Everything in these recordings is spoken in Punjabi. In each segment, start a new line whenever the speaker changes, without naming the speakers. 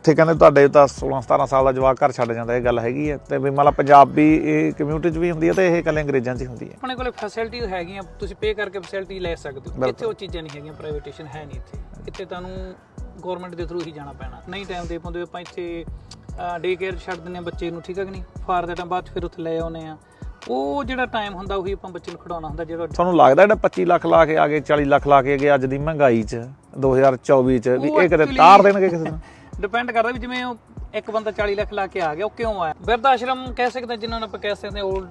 ਇੱਥੇ ਕਹਿੰਦੇ ਤੁਹਾਡੇ ਤਾਂ 16 17 ਸਾਲ ਦਾ ਜਵਾਕ ਘਰ ਛੱਡ ਜਾਂਦਾ ਇਹ ਗੱਲ ਹੈਗੀ ਹੈ। ਤੇ ਵੀ ਮਤਲਬ ਪੰਜਾਬੀ ਇਹ ਕਮਿਊਨਿਟੀ 'ਚ ਵੀ ਹੁੰਦੀ ਹੈ ਤੇ ਇਹ ਇਕੱਲੇ ਅੰਗਰੇਜ਼ਾਂ 'ਚ ਹੀ ਹੁੰਦੀ ਹੈ।
ਆਪਣੇ ਕੋਲੇ ਫੈਸਿਲਿਟੀਜ਼ ਹੈਗੀਆਂ ਤੁਸੀਂ ਪੇ ਕਰਕੇ ਫੈਸਿਲਿਟੀ ਲੈ ਸਕਦੇ ਹੋ। ਇੱਥੇ ਉਹ ਚੀਜ਼ਾਂ ਨਹੀਂ ਹੈਗੀਆਂ ਪ੍ਰਾਈਵੇਟੇਸ਼ਨ ਹੈ ਨਹੀਂ ਇੱਥੇ। ਇੱਥੇ ਤੁਹਾਨੂੰ ਗਵਰਨਮੈਂਟ ਦੇ ਥਰੂ ਹੀ ਜਾਣਾ ਪੈਣਾ। ਨਹੀਂ ਟਾਈਮ ਦੇ ਪਾਉਂਦੇ ਆਪਾਂ ਇੱਥੇ ਡੇ ਕੇਅਰ ਛੱਡ ਹਾਂ ਬੱਚੇ ਨੂੰ ਠੀਕ ਹੈ ਕਿ ਨਹੀਂ? ਫਾਰ ਦਾ ਟਾਈਮ ਬਾਅਦ ਫਿਰ ਉੱਥੇ ਲੈ ਆਉਨੇ ਆ ਉਹ ਜਿਹੜਾ ਟਾਈਮ ਹੁੰਦਾ ਉਹੀ ਆਪਾਂ ਬੱਚੇ ਨੂੰ ਖਿਡਾਉਣਾ ਹੁੰਦਾ ਜਿਹੜਾ
ਤੁਹਾਨੂੰ ਲੱਗਦਾ ਜਿਹੜਾ 25 ਲੱਖ ਲਾ ਕੇ ਆ ਗਏ 40 ਲੱਖ ਲਾ ਕੇ ਗਏ ਅੱਜ ਦੀ ਮਹਿੰਗਾਈ 'ਚ 2024 'ਚ ਵੀ ਇਹ ਕਦੇ ਤਾਰ ਦੇਣਗੇ ਕਿਸੇ ਨੂੰ?
ਡਿਪੈਂਡ ਕਰਦਾ ਵੀ ਜਿਵੇਂ ਉਹ ਇੱਕ ਬੰਦਾ 40 ਲੱਖ ਲਾ ਕੇ ਆ ਗਿਆ ਉਹ ਕਿਉਂ ਆਇਆ? ਬਿਰਧ ਆਸ਼ਰਮ ਕਹਿ ਸਕਦੇ ਜਿਨ੍ਹਾਂ ਨੂੰ ਆਪਾਂ ਕਹਿ ਸਕਦੇ 올ਡ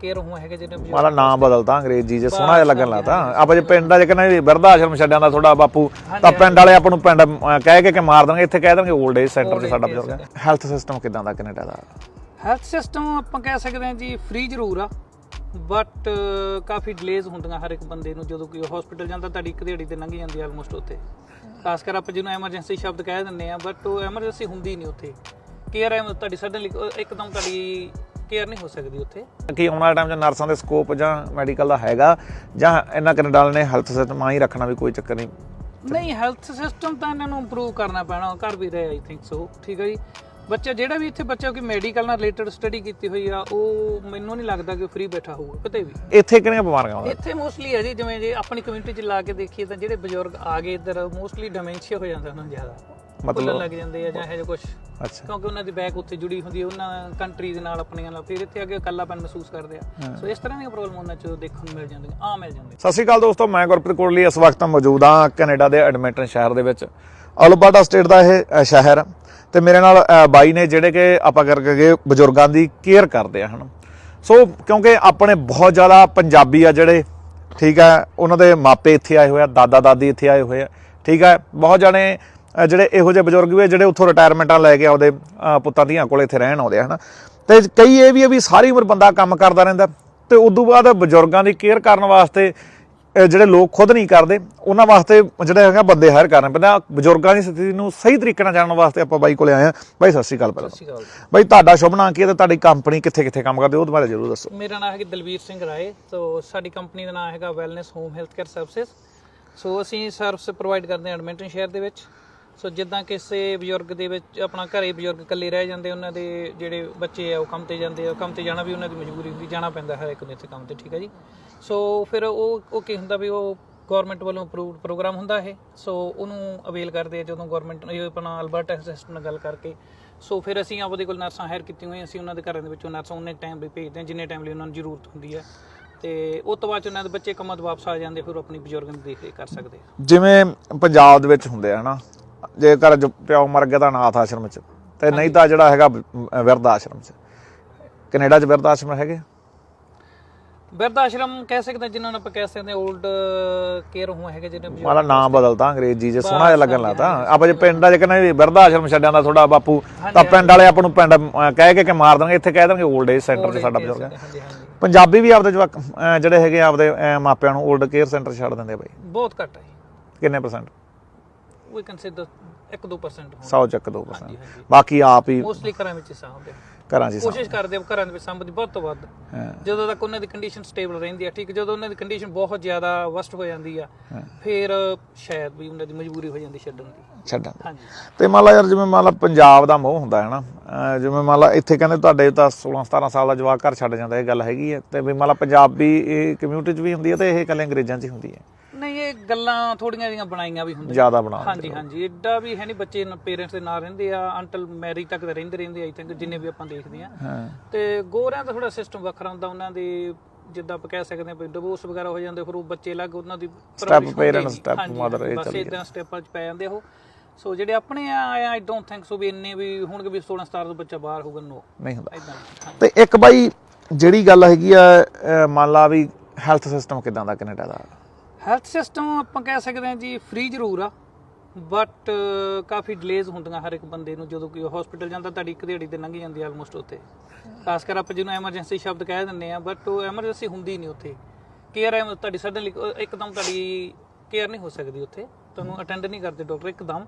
ਕੇਅਰ ਹੋਮ ਹੈਗੇ ਬਜ਼ੁਰਗ-
ਮਾਲਾ ਨਾਮ ਬਦਲਤਾ ਅੰਗਰੇਜ਼ੀ 'ਚ ਸੋਹਣਾ ਜਿਹਾ ਲੱਗਣ ਲੱਗਾ। ਆਪਾਂ ਜੇ ਪਿੰਡਾਂ 'ਚ ਕਹਿੰਦੇ ਵੀ ਬਿਰਧ ਆਸ਼ਰਮ ਛੱਡਿਆਂ ਦਾ ਤੁਹਾਡਾ ਬਾਪੂ ਤਾਂ ਪਿੰਡ ਵਾਲੇ ਆਪਾਂ ਨੂੰ ਪਿੰਡ ਕਹਿ ਕੇ ਕਿ ਮਾਰ ਦੇਣਗੇ ਇੱਥੇ ਕਹਿ ਦੇਣਗੇ 올ਡ ਏਜ ਸੈਂਟਰ 'ਚ ਸਾਡਾ ਬਜ਼ੁਰਗ ਹੈਲਥ ਸਿਸਟਮ ਕਿਦਾਂ ਦਾ ਕੈਨੇਡਾ ਦਾ?
ਹੈਲਥ ਸਿਸਟਮ ਆਪਾਂ ਕਹਿ ਸਕਦੇ ਹਾਂ ਜੀ ਫ੍ਰੀ ਜ਼ਰੂਰ ਆ। ਬਟ ਕਾਫੀ ਡਿਲੇਜ਼ ਹੁੰਦੀਆਂ ਹਰ ਇੱਕ ਬੰਦੇ ਨੂੰ ਜਦੋਂ ਕੋਈ ਹਸਪੀਟਲ ਜਾਂਦਾ ਤੁਹਾਡੀ ਇੱਕ ਦਿਹਾੜੀ ਤੇ ਲੰਘ ਜਾਂਦੀ ਆਲਮੋਸਟ ਉੱਥੇ। ਖਾਸ ਕਰ ਆਪਾਂ ਜਿਹਨੂੰ ਐਮਰਜੈਂਸੀ ਸ਼ਬਦ ਕਹਿ ਦਿੰਦੇ ਆ ਬਟ ਉਹ ਐਮਰਜੈਂਸੀ ਹੁੰਦੀ ਨਹੀਂ ਉੱਥੇ। ਕੇਅਰ ਐ ਤੁਹਾਡੀ ਸਡਨਲੀ ਇੱਕਦਮ ਤੁਹਾਡੀ ਕੇਅਰ ਨਹੀਂ ਹੋ ਸਕਦੀ ਉੱਥੇ।
ਕਿ ਆਉਣ ਵਾਲੇ ਟਾਈਮ 'ਚ ਨਰਸਾਂ ਦੇ ਸਕੋਪ ਜਾਂ ਮੈਡੀਕਲ ਦਾ ਹੈਗਾ ਜਾਂ ਇਹਨਾਂ ਕੈਨੇਡਾ ਵਾਲਿਆਂ ਨੇ ਹੈਲਥ ਸਿਸਟਮ ਆਈ ਰੱਖਣਾ ਵੀ ਕੋਈ ਚੱਕਰ ਨਹੀਂ।
ਨਹੀਂ ਹੈਲਥ ਸਿਸਟਮ ਤਾਂ ਇਹਨਾਂ ਨੂੰ ਇੰਪਰੂਵ ਕਰਨਾ ਪੈਣਾ ਕਰ ਵੀ ਰਹੇ ਆਈ ਥਿੰਕ ਸੋ ਠੀਕ ਹੈ ਜੀ। ਬੱਚਾ ਜਿਹੜਾ ਵੀ ਇੱਥੇ ਬੱਚਾ ਕੋਈ ਮੈਡੀਕਲ ਨਾਲ ਰਿਲੇਟਡ ਸਟੱਡੀ ਕੀਤੀ ਹੋਈ ਆ ਉਹ ਮੈਨੂੰ ਨਹੀਂ ਲੱਗਦਾ ਕਿ ਫ੍ਰੀ ਬੈਠਾ ਹੋਊਗਾ ਕਿਤੇ ਵੀ।
ਇੱਥੇ ਕਿਹੜੀਆਂ ਬਿਮਾਰੀਆਂ ਆਉਂਦੀਆਂ
ਇੱਥੇ ਮੋਸਟਲੀ ਹੈ ਜੀ ਜਿਵੇਂ ਜੇ ਆਪਣੀ ਕਮਿਊਨਿਟੀ 'ਚ ਲਾ ਕੇ ਦੇਖੀਏ ਤਾਂ ਜਿਹੜੇ ਬਜ਼ੁਰਗ ਆ ਗਏ ਇੱਧਰ ਮੋਸਟਲੀ ਡਿਮੈਂਸ਼ੀਆ ਹੋ ਜਾਂਦਾ ਉਹਨਾਂ ਨੂੰ ਜ਼ਿਆਦਾ। ਮਤਲਬ ਲੱਗ ਜਾਂਦੇ ਆ ਜਾਂ ਇਹ ਜਿਹਾ ਕੁਝ
ਅੱਛਾ।
ਕਿਉਂਕਿ ਉਹਨਾਂ ਦੀ ਬੈਕ ਉੱਥੇ ਜੁੜੀ ਹੁੰਦੀ ਹੈ ਉਹਨਾਂ ਕੰਟਰੀ ਦੇ ਨਾਲ ਆਪਣੀਆਂ ਨਾਲ। ਫਿਰ ਇੱਥੇ ਆ ਕੇ ਇਕੱਲਾਪਨ ਮਹਿਸੂਸ ਕਰਦੇ ਆ। ਸੋ ਇਸ ਤਰ੍ਹਾਂ ਦੀਆਂ ਪ੍ਰੋਬਲਮ ਉਹਨਾਂ 'ਚ ਦੇਖਣ ਨੂੰ ਮਿਲ ਜਾਂਦੀਆਂ ਆ ਮਿਲ ਜਾਂਦੀਆਂ।
ਸਤਿ ਸ਼੍ਰੀ ਅਕਾਲ ਦੋਸਤੋ ਮੈਂ ਗੁਰਪ੍ਰੀਤ ਕੋਟਲੀ ਇਸ ਵਕਤ ਮੌਜੂਦ ਹਾਂ ਕੈਨੇਡਾ ਦੇ ਐਡਮਿੰਟਨ ਸ਼ਹਿਰ ਦੇ ਵਿੱਚ। ਅਲਬਰਟਾ ਸਟੇਟ ਦਾ ਇਹ ਸ਼ਹਿਰ। ਹੈ ਤੇ ਮੇਰੇ ਨਾਲ ਬਾਈ ਨੇ ਜਿਹੜੇ ਕਿ ਆਪਾਂ ਕਰਕੇ ਗਏ, ਬਜ਼ੁਰਗਾਂ ਦੀ ਕੇਅਰ ਕਰਦੇ ਆ, ਹਨ। ਸੋ ਕਿਉਂਕਿ ਆਪਣੇ ਬਹੁਤ ਜ਼ਿਆਦਾ ਪੰਜਾਬੀ ਆ ਜਿਹੜੇ, ਠੀਕ ਹੈ ਉਹਨਾਂ ਦੇ ਮਾਪੇ ਇੱਥੇ ਆਏ ਹੋਏ ਆ, ਦਾਦਾ ਦਾਦੀ ਇੱਥੇ ਆਏ ਹੋਏ ਆ, ਠੀਕ ਹੈ ਬਹੁਤ ਜਾਣੇ ਜਿਹੜੇ ਇਹੋ ਜਿਹੇ ਬਜ਼ੁਰਗ ਵੀ ਜਿਹੜੇ ਉੱਥੋਂ ਰਿਟਾਇਰਮੈਂਟਾਂ ਲੈ ਕੇ ਆਉਂਦੇ ਪੁੱਤਾਂ ਧੀਆਂ ਕੋਲ ਇੱਥੇ ਰਹਿਣ ਆਉਂਦੇ ਆ, ਹਨਾ। ਤੇ ਕਈ ਇਹ ਵੀ ਆ ਵੀ ਸਾਰੀ ਉਮਰ ਬੰਦਾ ਕੰਮ ਕਰਦਾ ਰਹਿੰਦਾ, ਤੇ ਤੋਂ ਬਾਅਦ ਬਜ਼ੁਰਗਾਂ ਦੀ ਕੇਅਰ ਕਰਨ ਵਾਸਤੇ ਜਿਹੜੇ ਲੋਕ ਖੁਦ ਨਹੀਂ ਕਰਦੇ ਉਹਨਾਂ ਵਾਸਤੇ ਜਿਹੜੇ ਹੈਗਾ ਬੰਦੇ ਹਾਇਰ ਕਰਨੇ ਪੈਂਦਾ ਬਜ਼ੁਰਗਾਂ ਦੀ ਸਥਿਤੀ ਨੂੰ ਸਹੀ ਤਰੀਕੇ ਨਾਲ ਜਾਣਨ ਵਾਸਤੇ ਆਪਾਂ ਬਾਈ ਕੋਲੇ ਆਏ ਆ। ਬਾਈ ਸਤਿ ਸ਼੍ਰੀ ਅਕਾਲ ਪਹਿਲਾਂ
ਸਤਿ ਸ਼੍ਰੀ ਅਕਾਲ
ਬਾਈ ਤੁਹਾਡਾ ਸ਼ੁਭ ਨਾਮ ਕੀ ਹੈ ਤੇ ਤੁਹਾਡੀ ਕੰਪਨੀ ਕਿੱਥੇ ਕਿੱਥੇ ਕੰਮ ਕਰਦੇ ਹੋ? ਉਹਦੇ ਬਾਰੇ ਜ਼ਰੂਰ ਦੱਸੋ।
ਮੇਰਾ ਨਾਮ ਹੈ ਦਲਵੀਰ ਸਿੰਘ ਰਾਏ। ਸੋ ਸਾਡੀ ਕੰਪਨੀ ਦਾ ਨਾਮ ਹੈਗਾ wellness home health care services so ਅਸੀਂ ਸਰਵਿਸ ਪ੍ਰੋਵਾਈਡ ਕਰਦੇ ਹਾਂ ਐਡਮਿੰਟਨ ਸ਼ਹਿਰ ਦੇ ਵਿੱਚ। ਸੋ ਜਿੱਦਾਂ ਕਿਸੇ ਬਜ਼ੁਰਗ ਦੇ ਵਿੱਚ ਆਪਣਾ ਘਰੇ ਬਜ਼ੁਰਗ ਇਕੱਲੇ ਰਹਿ ਜਾਂਦੇ ਉਹਨਾਂ ਦੇ ਜਿਹੜੇ ਬੱਚੇ ਆ ਉਹ ਕੰਮ ਤੇ ਜਾਂਦੇ ਆ। ਕੰਮ ਤੇ ਜਾਣਾ ਵੀ ਉਹਨਾਂ ਦੀ ਮਜਬੂਰੀ ਹੁੰਦੀ ਜਾਣਾ ਪੈਂਦਾ ਹਰ ਇੱਕ ਨੂੰ ਇੱਥੇ ਕੰਮ ਤੇ ਠੀਕ ਹੈ ਜੀ? ਸੋ ਫਿਰ ਉਹ ਉਹ ਕੀ ਹੁੰਦਾ ਵੀ ਉਹ ਗਵਰਨਮੈਂਟ ਵੱਲੋਂ ਅਪਰੂਵਡ ਪ੍ਰੋਗਰਾਮ ਹੁੰਦਾ ਇਹ, ਸੋ ਉਹਨੂੰ ਅਵੇਲ ਕਰਦੇ ਆ ਜਦੋਂ ਗਵਰਨਮੈਂਟ ਇਹ ਆਪਣਾ ਅਲਬਰਟ ਸਿਸਟਮ ਨਾਲ ਗੱਲ ਕਰਕੇ। ਸੋ ਫਿਰ ਅਸੀਂ ਆਪਦੇ ਕੋਲ ਨਰਸਾਂ ਹਾਇਰ ਕੀਤੀਆਂ ਹੋਈਆਂ, ਅਸੀਂ ਉਹਨਾਂ ਦੇ ਘਰਾਂ ਦੇ ਵਿੱਚੋਂ ਨਰਸਾਂ ਉਹਨੇ ਟਾਈਮ ਲਈ ਭੇਜਦੇ ਹਾਂ ਜਿੰਨੇ ਟਾਈਮ ਲਈ ਉਹਨਾਂ ਨੂੰ ਜ਼ਰੂਰਤ ਹੁੰਦੀ ਹੈ। ਤੇ ਉਹ ਤੋਂ ਬਾਅਦ 'ਚ ਉਹਨਾਂ ਦੇ ਬੱਚੇ ਕੰਮਾਂ ਤੋਂ ਵਾਪਸ ਆ ਜਾਂਦੇ, ਫਿਰ ਉਹ ਆਪਣੀ ਬਜ਼ੁਰਗਾਂ ਦੀ ਦੇਖ ਰੇਖ ਕਰ ਸਕਦੇ ਆ।
ਜਿਵੇਂ ਪੰਜਾਬ ਦੇ ਵਿੱਚ ਹੁੰਦੇ ਆ, ਹਨਾ? ਜੇ ਘਰ ਜੋ ਪਿਓ ਮਰ ਗਿਆ ਤਾਂ ਅਨਾਥ ਆਸ਼ਰਮ ਚ, ਤੇ ਨਹੀਂ ਤਾਂ ਜਿਹੜਾ ਹੈਗਾ ਵਿਰਧ ਆਸ਼ਰਮ ਚ। ਕੈਨੇਡਾ ਚ ਬਿਰਧ ਆਸ਼ਰਮ ਹੈਗੇ
ਬਿਰਧ ਆਸ਼ਰਮ ਕਹਿ ਸਕਦੇ ਜਿਨ੍ਹਾਂ ਨੂੰ ਆਪਾਂ ਕਹਿ ਸਕਦੇ 올ਡ ਕੇਅਰ ਹੋਮ ਹੈਗੇ ਜਿਹਨੇ
ਮਾਲਾ ਨਾਮ ਬਦਲਤਾ ਅੰਗਰੇਜ਼ੀ ਜੇ ਸੋਹਣਾ ਜਿਹਾ ਲੱਗਣ ਲੱਗਦਾ ਆਪਾਂ ਜੇ ਪਿੰਡਾਂ 'ਚ ਕਹਿੰਦੇ ਬਿਰਧ ਆਸ਼ਰਮ ਛੱਡਿਆ ਦਾ ਤੁਹਾਡਾ ਬਾਪੂ ਤਾਂ ਪਿੰਡ ਵਾਲੇ ਆਪਾਂ ਨੂੰ ਪਿੰਡ ਕਹਿ ਕੇ ਕਿ ਮਾਰ ਦੇਣਗੇ ਇੱਥੇ ਕਹਿ ਦੇਣਗੇ 올ਡ ਏਜ ਸੈਂਟਰ 'ਚ ਸਾਡਾ ਬਜ਼ੁਰਗ ਹੈ। ਪੰਜਾਬੀ ਵੀ ਆਪਦੇ ਜਵਾਕ ਜਿਹੜੇ ਹੈਗੇ ਆਪਦੇ ਮਾਪਿਆਂ ਨੂੰ ਓਲਡ ਕੇਅਰ ਸੈਂਟਰ ਛੱਡ ਦਿੰਦੇ ਆ
ਬਹੁਤ ਘੱਟ ਹੈ।
ਕਿੰਨੇ ਪਰਸੈਂਟ
ਵੀ ਕੰਸੀਡਰ 1-2% ਹੋਣ।
100 ਚੱਕ 2% ਬਾਕੀ ਆਪ ਹੀ
ਮੋਸਟਲੀ ਘਰਾਂ ਵਿੱਚ ਹੀ ਸਾਂਭਦੇ
ਘਰਾਂ 'ਚ ਹੀ
ਕੋਸ਼ਿਸ਼ ਕਰਦੇ ਆ ਘਰਾਂ ਦੇ ਵਿੱਚ ਸਾਂਭਣ ਦੀ ਵੱਧ ਤੋਂ ਵੱਧ।
ਹਾਂ।
ਜਦੋਂ ਤੱਕ ਉਹਨਾਂ ਦੀ ਕੰਡੀਸ਼ਨ ਸਟੇਬਲ ਰਹਿੰਦੀ ਆ ਠੀਕ ਜਦੋਂ ਉਹਨਾਂ ਦੀ ਕੰਡੀਸ਼ਨ ਬਹੁਤ ਜ਼ਿਆਦਾ ਵਸਟ ਹੋ ਜਾਂਦੀ ਆ ਫਿਰ ਸ਼ਾਇਦ ਵੀ ਉਹਨਾਂ ਦੀ ਮਜਬੂਰੀ ਹੋ ਜਾਂਦੀ ਛੱਡਣ ਦੀ।
ਛੱਡਾਂ
ਹਾਂਜੀ।
ਤੇ ਮੰਨ ਲਾ ਯਾਰ ਜਿਵੇਂ ਮੰਨ ਲਾ ਪੰਜਾਬ ਦਾ ਮੋਹ ਹੁੰਦਾ ਹੈ ਨਾ ਅਹ ਜਿਵੇਂ ਮੰਨ ਲਾ ਇੱਥੇ ਕਹਿੰਦੇ ਤੁਹਾਡੇ ਤਾਂ 16 17 ਸਾਲ ਦਾ ਜਵਾਕ ਘਰ ਛੱਡ ਜਾਂਦਾ ਇਹ ਗੱਲ ਹੈਗੀ ਹੈ ਤੇ ਵੀ ਮੰਨ ਲਾ ਪੰਜਾਬੀ ਇਹ ਕਮਿਊਨਿਟੀ 'ਚ ਵੀ ਹੁੰਦੀ ਹੈ ਤੇ ਇਹ ਇਕੱਲੇ ਅੰਗਰੇਜ਼ਾਂ 'ਚ ਹੀ ਹੁੰਦੀ ਹੈ
ਨਹੀਂ ਇਹ ਗੱਲਾਂ ਥੋੜੀਆਂ ਜਿਹੀਆਂ ਬਣਾਈਆਂ ਵੀ ਹੁੰਦੀਆਂ।
ਜ਼ਿਆਦਾ ਬਣਾ
ਹਾਂਜੀ ਹਾਂਜੀ ਐਡਾ ਵੀ ਹੈ ਨਹੀਂ ਬੱਚੇ ਪੇਰੈਂਟਸ ਦੇ ਨਾਲ ਰਹਿੰਦੇ ਆ ਅੰਟਲ ਮੈਰਿਜ ਤੱਕ ਤਾਂ ਰਹਿੰਦੇ ਰਹਿੰਦੇ ਆਈ ਥਿੰਕ ਜਿੰਨੇ ਵੀ ਆਪਾਂ ਦੇਖਦੇ ਆ। ਤੇ ਗੋਰਿਆਂ ਦਾ ਥੋੜਾ ਸਿਸਟਮ ਵੱਖਰਾ ਹੁੰਦਾ ਉਹਨਾਂ ਦੇ ਜਿੱਦਾਂ ਆਪਾਂ ਕਹਿ ਸਕਦੇ ਹਾਂ ਵੀ ਡਿਵੋਰਸ ਵਗੈਰਾ ਹੋ ਜਾਂਦੇ ਫਿਰ ਉਹ ਬੱਚੇ ਅਲੱਗ ਉਹਨਾਂ ਦੀ ਨਹੀਂ।
step
ਹਾਂਜੀ,
mother, ਇਹ
ਬਸ
ਚੱਲੀ
ਇਦਾਂ ਸਟੈਪਾਂ 'ਚ ਪੈ ਜਾਂਦੇ ਉਹ। ਸੋ ਜਿਹੜੇ ਆਪਣੇ ਆ ਆਈ ਡੋਨਟ ਥਿੰਕ ਸੋ ਵੀ ਇੰਨੇ ਵੀ ਹੋਣਗੇ ਵੀ 16 17 ਤੋਂ ਬੱਚਾ ਬਾਹਰ ਹੋਊਗਾ ਨੋ
ਨਹੀਂ ਹੁੰਦਾ। ਤੇ ਇੱਕ ਬਾਈ ਜਿਹੜੀ ਗੱਲ ਹੈਗੀ ਆ ਮੰਨ ਲਾ ਵੀ ਹੈਲਥ ਸਿਸਟਮ ਕਿਦਾਂ ਦਾ ਕੈਨੇਡਾ ਦਾ?
ਹੈਲਥ ਸਿਸਟਮ ਆਪਾਂ ਕਹਿ ਸਕਦੇ ਹਾਂ ਜੀ ਫ੍ਰੀ ਜ਼ਰੂਰ ਆ ਬਟ ਕਾਫੀ ਡਿਲੇਜ਼ ਹੁੰਦੀਆਂ ਹਰ ਇੱਕ ਬੰਦੇ ਨੂੰ ਜਦੋਂ ਕੋਈ ਹਸਪੀਟਲ ਜਾਂਦਾ ਤੁਹਾਡੀ ਇੱਕ ਦਿਹਾੜੀ ਤੇ ਲੰਘ ਜਾਂਦੀ ਆਲਮੋਸਟ ਉੱਥੇ। ਖਾਸ ਕਰ ਆਪਾਂ ਜਿਹਨੂੰ ਐਮਰਜੈਂਸੀ ਸ਼ਬਦ ਕਹਿ ਦਿੰਦੇ ਆ ਬਟ ਉਹ ਐਮਰਜੈਂਸੀ ਹੁੰਦੀ ਨਹੀਂ ਉੱਥੇ। ਕੇਅਰ ਐ ਤੁਹਾਡੀ ਸਡਨਲੀ ਇੱਕਦਮ ਤੁਹਾਡੀ ਕੇਅਰ ਨਹੀਂ ਹੋ ਸਕਦੀ ਉੱਥੇ। ਤੁਹਾਨੂੰ ਅਟੈਂਡ ਨਹੀਂ ਕਰਦੇ ਡਾਕਟਰ ਇੱਕਦਮ।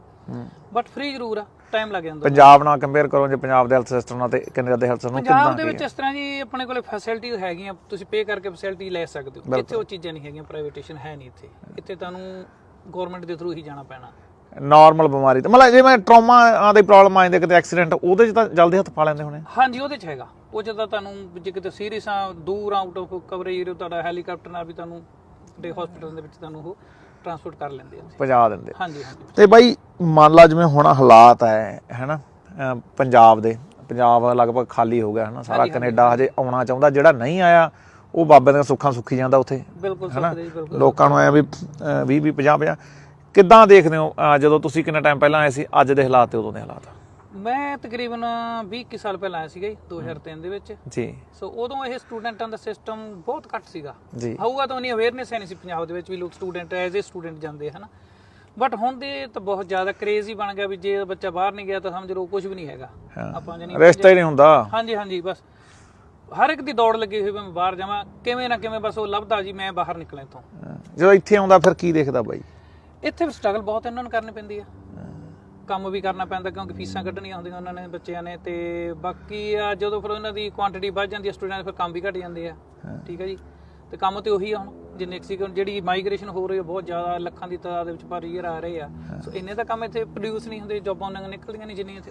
ਬਟ ਫ੍ਰੀ ਜ਼ਰੂਰ ਆ ਟਾਈਮ ਲੱਗ ਜਾਂਦਾ।
ਪੰਜਾਬ ਨਾਲ ਕੰਪੇਅਰ ਕਰੋ ਜੇ ਪੰਜਾਬ ਦੇ ਹੈਲਥ ਸਿਸਟਮ ਨਾਲ ਤੇ ਕੈਨੇਡਾ ਦੇ ਹੈਲਥ ਸਿਸਟਮ ਨਾਲ
ਪੰਜਾਬ
ਕਿਦਾਂ
ਦੇ ਵਿੱਚ ਇਸ ਤਰ੍ਹਾਂ ਜੀ ਆਪਣੇ ਕੋਲੇ ਫੈਸਿਲਿਟੀਜ਼ ਹੈਗੀਆਂ ਤੁਸੀਂ ਪੇ ਕਰਕੇ ਫੈਸਿਲਿਟੀ ਲੈ ਸਕਦੇ ਹੋ। ਇੱਥੇ ਉਹ ਚੀਜ਼ਾਂ ਨਹੀਂ ਹੈਗੀਆਂ ਪ੍ਰਾਈਵੇਟੇਸ਼ਨ ਹੈ ਨਹੀਂ ਇੱਥੇ। ਇੱਥੇ ਤੁਹਾਨੂੰ ਗਵਰਨਮੈਂਟ ਦੇ ਥਰੂ ਹੀ ਜਾਣਾ ਪੈਣਾ।
ਨਾਰਮਲ ਬਿਮਾਰੀ ਤੇ ਮਤਲਬ ਜਿਵੇਂ ਟਰਾਮਾ ਦੀ ਪ੍ਰੋਬਲਮ ਆ ਜਾਂਦੀ ਕਿਤੇ ਐਕਸੀਡੈਂਟ ਉਹਦੇ 'ਚ ਤਾਂ ਜਲਦੀ ਹੱਥ ਪਾ ਲੈਂਦੇ ਹੋਣੇ।
ਹਾਂਜੀ ਉਹਦੇ ਚ ਹੈਗਾ। ਉਹ ਜਦੋਂ ਤੁਹਾਨੂੰ ਜੇ ਕਿਤੇ ਸੀਰੀਅਸ ਆ ਦੂਰ ਆਊਟ ਆਫ ਕਵਰੇਜ ਤੁਹਾਡਾ ਹੈਲੀਕਾਪਟਰ ਨਾਲ ਵੀ ਤੁਹਾਨੂੰ ਦੇ ਹਸਪੀਟਲ ਦੇ ਵਿੱਚ ਤੁਹਾਨੂੰ ਉਹ ਟਰਾਂਸਪੋਰਟ ਕਰ ਲੈਂਦੇ ਆ
ਪਹੁੰਚਾ ਦਿੰਦੇ
ਹਾਂਜੀ ਹਾਂਜੀ।
ਤੇ ਬਾਈ ਮੰਨ ਲਾ ਜਿਵੇਂ ਹੁਣ ਹਾਲਾਤ ਹੈ ਹੈਨਾ? ਪੰਜਾਬ ਦੇ। ਪੰਜਾਬ ਲਗਭਗ ਖਾਲੀ ਹੋ ਗਿਆ ਹੈਨਾ? ਸਾਰਾ ਕੈਨੇਡਾ ਹਜੇ ਆਉਣਾ ਚਾਹੁੰਦਾ ਜਿਹੜਾ ਨਹੀਂ ਆਇਆ ਉਹ ਬਾਬੇ ਦੀਆਂ ਸੁੱਖਾਂ ਸੁੱਖੀ ਜਾਂਦਾ ਉੱਥੇ
ਬਿਲਕੁਲ
ਹਨਾ? ਲੋਕਾਂ ਨੂੰ ਐ ਵੀ 20 20 50 50 ਕਿੱਦਾਂ ਦੇਖਦੇ ਹੋ ਜਦੋਂ ਤੁਸੀਂ ਕਿੰਨਾ ਟਾਈਮ ਪਹਿਲਾਂ ਆਏ ਸੀ ਅੱਜ ਦੇ ਹਾਲਾਤ ਤੇ ਉਦੋਂ ਦੇ ਹਾਲਾਤ?
ਮੈਂ ਤਕਰੀਬਨ 20 ਕੁ ਸਾਲ ਪਹਿਲਾਂ ਆਇਆ ਸੀਗਾ ਜੀ 2003 ਦੇ ਵਿੱਚ।
ਜੀ।
ਸੋ ਉਦੋਂ ਇਹ ਸਟੂਡੈਂਟਾਂ ਦਾ ਸਿਸਟਮ ਬਹੁਤ ਘੱਟ ਸੀਗਾ।
ਜੀ।
ਹੋਊਗਾ ਤਾਂ ਨਹੀਂ ਅਵੇਅਰਨੈਸ ਹੈ ਨਹੀਂ ਸੀ ਪੰਜਾਬ ਦੇ ਵਿੱਚ ਵੀ ਲੋਕ ਸਟੂਡੈਂਟ ਐਜ਼ ਏ ਸਟੂਡੈਂਟ ਜਾਂਦੇ ਹਨ। ਬਟ ਹੁਣ ਦੇ ਤਾਂ ਬਹੁਤ ਜ਼ਿਆਦਾ ਕ੍ਰੇਜ਼ ਹੀ ਬਣ ਗਿਆ ਵੀ ਜੇ ਬੱਚਾ ਬਾਹਰ ਨਹੀਂ ਗਿਆ ਤਾਂ ਸਮਝ ਲਓ ਕੁਝ ਵੀ ਨਹੀਂ ਹੈਗਾ। ਆਪਾਂ ਜਾਨੀ
ਰਿਸ਼ਤਾ ਹੀ ਨਹੀਂ ਹੁੰਦਾ।
ਹਾਂਜੀ ਹਾਂਜੀ ਬਸ। ਹਰ ਇੱਕ ਦੀ ਦੌੜ ਲੱਗੀ ਹੋਈ ਵੀ ਮੈਂ ਬਾਹਰ ਜਾਵਾਂ ਕਿਵੇਂ ਨਾ ਕਿਵੇਂ ਬਸ ਉਹ ਲੱਭਦਾ ਜੀ ਮੈਂ ਬਾਹਰ ਨਿਕਲਾਂ ਇੱਥੋਂ।
ਜਦੋਂ ਇੱਥੇ ਆਉਂਦਾ ਫਿਰ ਕੀ ਦੇਖਦਾ ਬਾਈ?
ਇੱਥੇ ਵੀ ਸਟਰਗਲ ਬਹੁਤ ਇਹਨਾਂ ਨੂੰ ਕਰਨੀ ਪੈਂਦੀ ਆ। ਕੰਮ ਵੀ ਕਰਨਾ ਪੈਂਦਾ ਕਿਉਂਕਿ ਫੀਸਾਂ ਕੱਢਣੀਆਂ ਹੁੰਦੀਆਂ ਉਹਨਾਂ ਨੇ ਬੱਚਿਆਂ ਨੇ ਤੇ ਬਾਕੀ ਆ ਜਦੋਂ ਫਿਰ ਉਹਨਾਂ ਦੀ ਕੁਆਂਟੀਟੀ ਵੱਧ ਜਾਂਦੀ ਹੈ ਸਟੂਡੈਂਟ ਫਿਰ ਕੰਮ ਵੀ ਘਟ ਜਾਂਦੇ ਆ। ਠੀਕ ਹੈ ਜੀ? ਤੇ ਕੰਮ ਤੇ ਉਹੀ ਆ ਹੁਣ ਜਿੰਨੇ ਹੁਣ ਜਿਹੜੀ ਮਾਈਗ੍ਰੇਸ਼ਨ ਹੋ ਰਹੀ ਹੈ ਬਹੁਤ ਜ਼ਿਆਦਾ ਲੱਖਾਂ ਦੀ ਤਾਦਾਦ ਦੇ ਵਿੱਚ ਪਰ ਈਅਰ ਆ ਰਹੇ ਆ। ਸੋ ਇੰਨੇ ਤਾਂ ਕੰਮ ਇੱਥੇ ਪ੍ਰੋਡਿਊਸ ਨਹੀਂ ਹੁੰਦੇ ਜੌਬਾਂ ਉਹਨਾਂ ਦੀਆਂ ਨਿਕਲਦੀਆਂ ਨਹੀਂ ਜਿੰਨੀਆਂ ਇੱਥੇ।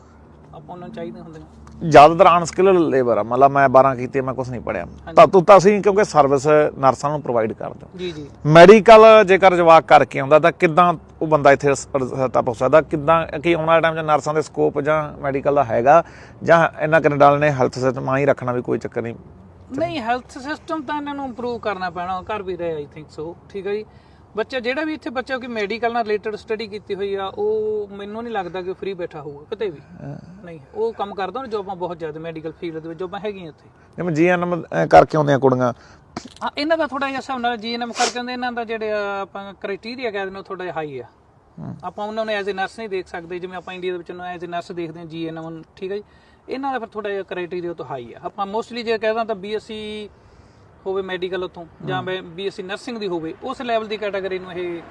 ਆਪਾਂ ਨੂੰ ਚਾਹੀਦੀਆਂ ਹੁੰਦੀਆਂ।
ਜ਼ਿਆਦਾਤਰ ਅਨਸਕਿਲਡ ਲੇਬਰ ਆ। ਮਤਲਬ ਮੈਂ 12 ਕੀਤੇ ਮੈਂ ਕੁਝ ਨਹੀਂ ਪੜਿਆ ਤਾਂ ਤੂੰ ਤਾਂ ਅਸੀਂ ਕਿਉਂਕਿ ਸਰਵਿਸ ਨਰਸਾਂ ਨੂੰ ਪ੍ਰੋਵਾਈਡ ਕਰਦੇ ਹਾਂ
ਜੀ ਜੀ।
ਮੈਡੀਕਲ ਜੇਕਰ ਜਵਾਕ ਕਰਕੇ ਆਉਂਦਾ ਤਾਂ ਕਿੱਦਾਂ ਉਹ ਬੰਦਾ ਇੱਥੇ ਸਤਾ ਹੋ ਸਕਦਾ? ਕਿੱਦਾਂ ਕਿ ਆਉਣ ਵਾਲੇ ਟਾਈਮ 'ਚ ਨਰਸਾਂ ਦੇ ਸਕੋਪ ਜਾਂ ਮੈਡੀਕਲ ਦਾ ਹੈਗਾ ਜਾਂ ਇਹਨਾਂ ਕੈਨੇਡਾ ਨੇ ਹੈਲਥ ਸਿਸਟਮ ਹੀ ਰੱਖਣਾ ਵੀ ਕੋਈ ਚੱਕਰ ਨਹੀਂ?
ਨਹੀਂ ਹੈਲਥ ਸਿਸਟਮ ਤਾਂ ਇਹਨਾਂ ਨੂੰ ਇੰਪਰੂਵ ਕਰਨਾ ਪੈਣਾ। ਕਰ ਵੀ ਰਹੇ ਆਈ ਥਿੰਕ ਸੋ ਠੀਕ ਹੈ ਜੀ? ਬੱਚਾ ਜਿਹੜਾ ਵੀ ਇੱਥੇ ਬੱਚਾ ਕੋਈ ਮੈਡੀਕਲ ਨਾਲ ਰਿਲੇਟਡ ਸਟੱਡੀ ਕੀਤੀ ਹੋਈ ਆ ਉਹ ਮੈਨੂੰ ਨਹੀਂ ਲੱਗਦਾ ਕਿ ਫ੍ਰੀ ਬੈਠਾ ਹੋਊਗਾ ਕਿਤੇ ਵੀ। ਨਹੀਂ ਉਹ ਕੰਮ ਕਰਦਾ ਉਹ ਜੋਬਾਂ ਬਹੁਤ ਜ਼ਿਆਦਾ ਮੈਡੀਕਲ ਫੀਲਡ ਦੇ ਵਿੱਚ ਜੋਬਾਂ ਹੈਗੀਆਂ ਇੱਥੇ
ਜਿਵੇਂ ਜੀਐਨਐਮ ਕਰਕੇ ਆਉਂਦੀਆਂ ਕੁੜੀਆਂ।
ਹਾਂ ਇਹਨਾਂ ਦਾ ਥੋੜਾ ਜਿਹਾ ਹਿਸਾਬ ਨਾਲ ਜੀਐਨਐਮ ਕਰਕੇ ਹੁੰਦੇ ਇਹਨਾਂ ਦਾ ਜਿਹੜੇ ਆਪਾਂ ਕ੍ਰਾਈਟੇਰੀਆ ਕਹਿੰਦੇ ਨੇ ਉਹ ਥੋੜਾ ਜਿਹਾ ਹਾਈ ਆ। ਆਪਾਂ ਉਹਨਾਂ ਨੂੰ ਐਜ਼ ਅ ਨਰਸ ਨਹੀਂ ਦੇਖ ਸਕਦੇ ਜਿਵੇਂ ਆਪਾਂ ਇੰਡੀਆ ਦੇ ਵਿੱਚ ਉਹਨੂੰ ਐਜ਼ ਅ ਨਰਸ ਦੇਖਦੇ ਹਾਂ ਜੀਐਨਐਮ ਠੀਕ ਹੈ ਜੀ? ਇਹਨਾਂ ਦਾ ਫਿਰ ਥੋੜਾ ਜਿਹਾ ਕ੍ਰਾਈਟੇਰੀਆ ਤੋਂ ਹਾਈ ਆ। ਆਪਾਂ ਮੋਸਟਲੀ ਜੇ ਕਹਿੰਦਾ ਤਾਂ ਬੀਐਸਸੀ ਹੋਵੇ ਮੈਡੀਕਲ ਉਤੋਂ ਜਾਂ ਬੀਐਸਸੀ ਨਰਸਿੰਗ ਦੀ ਹੋਵੇ ਉਸ ਲੈਵਲ ਦੀ ਕੈਟਾਗਰੀ ਨੂੰ ਇਹ